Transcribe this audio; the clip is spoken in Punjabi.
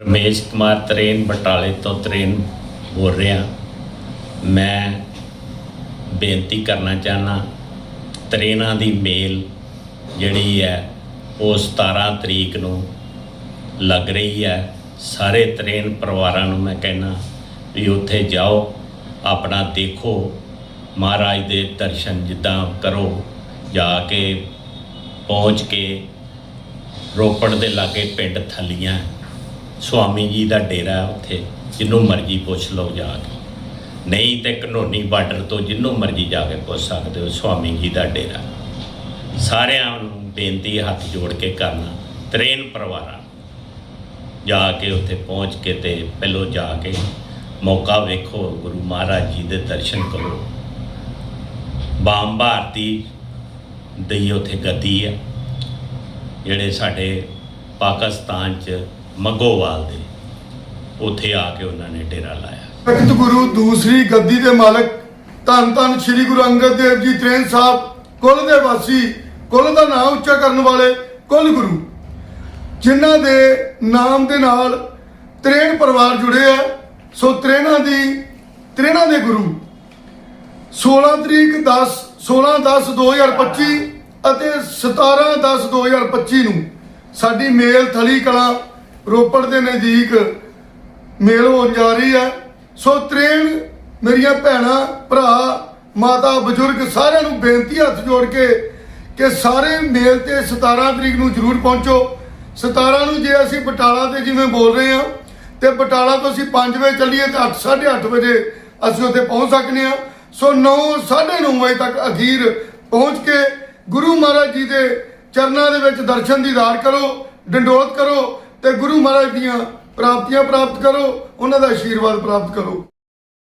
ਰਮੇਸ਼ ਕੁਮਾਰ ਤਰੇਨ, ਬਟਾਲੇ ਤੋਂ ਤਰੇਨ ਬੋਲ ਰਿਹਾ। ਮੈਂ ਬੇਨਤੀ ਕਰਨਾ ਚਾਹਨਾ ਤਰੇਨਾਂ ਦੀ ਮੇਲ ਜਿਹੜੀ ਹੈ, ਉਹ 17 ਤਰੀਕ ਨੂੰ ਲੱਗ ਰਹੀ ਹੈ। ਸਾਰੇ ਤਰੇਨ ਪਰਿਵਾਰਾਂ ਨੂੰ ਮੈਂ ਕਹਿਣਾ ਵੀ ਉੱਥੇ ਜਾਓ, ਆਪਣਾ ਦੇਖੋ, ਮਹਾਰਾਜ ਦੇ ਦਰਸ਼ਨ ਜਿੱਦਾਂ ਕਰੋ, ਜਾ ਕੇ ਪਹੁੰਚ ਕੇ ਰੋਪੜ ਦੇ ਲਾਗੇ ਪਿੰਡ ਥਲੀਆਂ ਸੁਆਮੀ ਜੀ ਦਾ ਡੇਰਾ ਉੱਥੇ, ਜਿੰਨੂੰ ਮਰਜ਼ੀ ਪੁੱਛ ਲਓ ਜਾ ਕੇ। ਨਹੀਂ ਤੇ ਘਨੌਨੀ ਬਾਰਡਰ ਤੋਂ ਜਿੰਨੂੰ ਮਰਜ਼ੀ ਜਾ ਕੇ ਪੁੱਛ ਸਕਦੇ ਹੋ, ਸੁਆਮੀ ਜੀ ਦਾ ਡੇਰਾ ਸਾਰਿਆਂ ਨੂੰ ਬੇਨਤੀ ਹੱਥ ਜੋੜ ਕੇ ਕਰਨਾ, ਤਰੇਨ ਪਰਿਵਾਰਾਂ ਨੂੰ। ਜਾ ਕੇ ਉੱਥੇ ਪਹੁੰਚ ਕੇ ਤੇ ਪਹਿਲੋਂ ਜਾ ਕੇ ਮੌਕਾ ਵੇਖੋ, ਗੁਰੂ ਮਹਾਰਾਜ ਜੀ ਦੇ ਦਰਸ਼ਨ ਕਰੋ। ਬਾਮ ਭਾਰਤੀ ਦੀ ਉੱਥੇ ਗਤੀ ਹੈ, ਜਿਹੜੇ ਸਾਡੇ ਪਾਕਿਸਤਾਨ ਚ ਮੱਗੋਵਾਲ ਦੇ। ਉੱਥੇ ਆ ਕੇ ਉਹਨਾਂ ਨੇ ਡੇਰਾ ਲਾਇਆ। ਤਖਤ ਗੁਰੂ ਦੂਸਰੀ ਗੱਦੀ ਦੇ ਮਾਲਕ, ਧੰਨ ਧੰਨ ਸ੍ਰੀ ਗੁਰੂ ਅੰਗਦ ਦੇਵ ਜੀ ਤ੍ਰੇਨ ਸਾਹਿਬ, ਕੁੱਲ ਦੇ ਵਾਸੀ, ਕੁੱਲ ਦਾ ਨਾਮ ਉੱਚਾ ਕਰਨ ਵਾਲੇ ਕੁੱਲ ਗੁਰੂ। ਜਿਨ੍ਹਾਂ ਦੇ ਨਾਮ ਦੇ ਨਾਲ ਤ੍ਰੇਨ ਪਰਿਵਾਰ ਜੁੜੇ ਆ, ਸੋ ਤ੍ਰੇਨਾਂ ਦੀ, ਤ੍ਰੇਨਾਂ ਦੇ ਗੁਰੂ। 16 ਤਰੀਕ 10 16 10 2025 ਅਤੇ 17 10 2025 ਨੂੰ ਸਾਡੀ ਮੇਲ ਥਲੀ ਕਲਾ ਰੋਪੜ ਦੇ ਨਜ਼ਦੀਕ ਮੇਲ ਹੋਣ ਜਾ ਰਹੀ ਹੈ। ਸੋ ਤ੍ਰੇਣ ਮੇਰੀਆਂ ਭੈਣਾਂ, ਭਰਾ, ਮਾਤਾ, ਬਜ਼ੁਰਗ ਸਾਰਿਆਂ ਨੂੰ ਬੇਨਤੀ ਹੱਥ ਜੋੜ ਕੇ ਕਿ ਸਾਰੇ ਮੇਲ ਤੇ 17 ਤਰੀਕ ਨੂੰ ਜ਼ਰੂਰ ਪਹੁੰਚੋ। 17 ਨੂੰ ਜੇ ਅਸੀਂ ਬਟਾਲਾ ਤੇ ਜਿਵੇਂ ਬੋਲ ਰਹੇ ਹਾਂ, ਤੇ ਬਟਾਲਾ ਤੋਂ ਅਸੀਂ 5 ਵਜੇ ਚੱਲੀਏ ਤਾਂ 8 8:30 ਵਜੇ ਅਸੀਂ ਉੱਥੇ ਪਹੁੰਚ ਸਕਨੇ ਆ ਸੋ 9 9:30 ਵਜੇ ਤੱਕ ਅਖੀਰ ਪਹੁੰਚ ਕੇ ਗੁਰੂ ਮਹਾਰਾਜ ਜੀ ਦੇ ਚਰਨਾਂ ਦੇ ਵਿੱਚ ਦਰਸ਼ਨ ਦੀਦਾਰ ਕਰੋ ਡੰਡੋਤ ਕਰੋ ਤੇ ਗੁਰੂ ਮਹਾਰਾਜ ਦੀਆਂ ਪ੍ਰਾਪਤੀਆਂ ਪ੍ਰਾਪਤ ਕਰੋ ਉਹਨਾਂ ਦਾ ਆਸ਼ੀਰਵਾਦ ਪ੍ਰਾਪਤ ਕਰੋ।